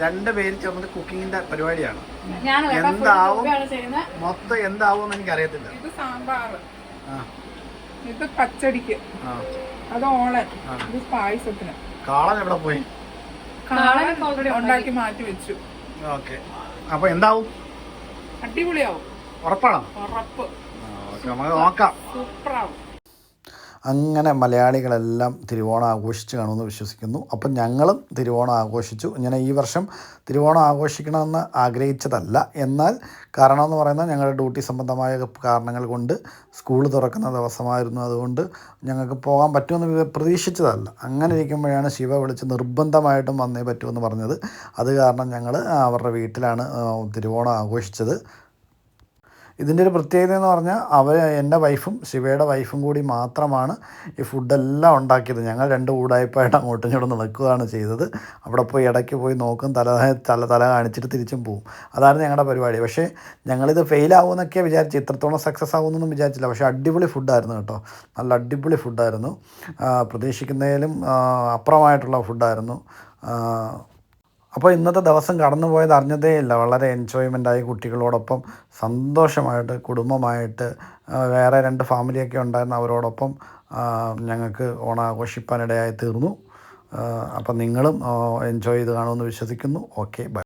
രണ്ട് പേര് ചേർന്നിട്ട് കുക്കിങ്ങിന്റെ പരിപാടിയാണ്. ഞാൻ എന്താവും? മൊത്തം എന്താവും എന്ന് എനിക്ക് അറിയത്തില്ല. ഇത് സാമ്പാർ ആ. ഇത് പച്ചടിക്ക്. ആ. അത് ഓളൻ. ഇത് പായസത്തിന്. കാളൻ എവിടെ പോയി? ഉണ്ടാക്കി മാറ്റി വെച്ചു. ഓക്കെ. അപ്പൊ എന്താവും? അടിപൊളിയാവും. ഉറപ്പാണോ? ഉറപ്പ്. നമുക്ക് നോക്കാം. സൂപ്പറാവും. അങ്ങനെ മലയാളികളെല്ലാം തിരുവോണം ആഘോഷിച്ച് കാണുമെന്ന് വിശ്വസിക്കുന്നു. അപ്പം ഞങ്ങളും തിരുവോണം ആഘോഷിച്ചു. ഇങ്ങനെ ഈ വർഷം തിരുവോണം ആഘോഷിക്കണമെന്ന് ആഗ്രഹിച്ചതല്ല. എന്നാൽ കാരണം എന്ന് പറയുന്നത് ഞങ്ങളുടെ ഡ്യൂട്ടി സംബന്ധമായ കാരണങ്ങൾ കൊണ്ട് സ്കൂൾ തുറക്കുന്ന ദിവസമായിരുന്നു. അതുകൊണ്ട് ഞങ്ങൾക്ക് പോകാൻ പറ്റുമെന്ന് പ്രതീക്ഷിച്ചതല്ല. അങ്ങനെ ഇരിക്കുമ്പോഴാണ് ശിവ വിളിച്ച് നിർബന്ധമായിട്ടും വന്നേ പറ്റുമെന്ന് പറഞ്ഞത്. അത് കാരണം ഞങ്ങൾ അവരുടെ വീട്ടിലാണ് തിരുവോണം ആഘോഷിച്ചത്. ഇതിന്റെ ഒരു പ്രത്യേകത എന്ന് പറഞ്ഞാൽ അവർ എന്റെ വൈഫും ശിവയുടെ വൈഫും കൂടി മാത്രമാണ് ഈ ഫുഡെല്ലാം ഉണ്ടാക്കിയത്. ഞങ്ങൾ രണ്ട് കൂടായ്പായിട്ട് അങ്ങോട്ടും ഇങ്ങോട്ടും നടക്കുകയാണ് ചെയ്തത്. അവിടെ പോയി ഇടയ്ക്ക് പോയി നോക്കും തല തല തല കാണിച്ചിട്ട് തിരിച്ചും പോവും. അതാണ് ഞങ്ങളുടെ പരിപാടി. പക്ഷേ ഞങ്ങളിത് ഫെയിലാവുമെന്നൊക്കെ വിചാരിച്ചു ഇത്രത്തോളം സക്സസ് ആവുമെന്നൊന്നും വിചാരിച്ചില്ല. പക്ഷേ അടിപൊളി ഫുഡായിരുന്നു കേട്ടോ. നല്ല അടിപൊളി ഫുഡായിരുന്നു. പ്രതീക്ഷിക്കുന്നതിലും അപ്പുറമായിട്ടുള്ള ഫുഡായിരുന്നു. അപ്പോൾ ഇന്നത്തെ ദിവസം കടന്നു പോയത് അറിഞ്ഞതേ ഇല്ല വളരെ എൻജോയ്മെന്റായി കുട്ടികളോടൊപ്പം സന്തോഷമായിട്ട് കുടുംബമായിട്ട് വേറെ രണ്ട് ഫാമിലിയൊക്കെ ഉണ്ടായിരുന്ന അവരോടൊപ്പം ഞങ്ങൾക്ക് ഓണം ആഘോഷിക്കാനിടയായി തീർന്നു അപ്പം നിങ്ങളും എൻജോയ് ചെയ്ത് കാണുമെന്ന് വിശ്വസിക്കുന്നു. Okay bye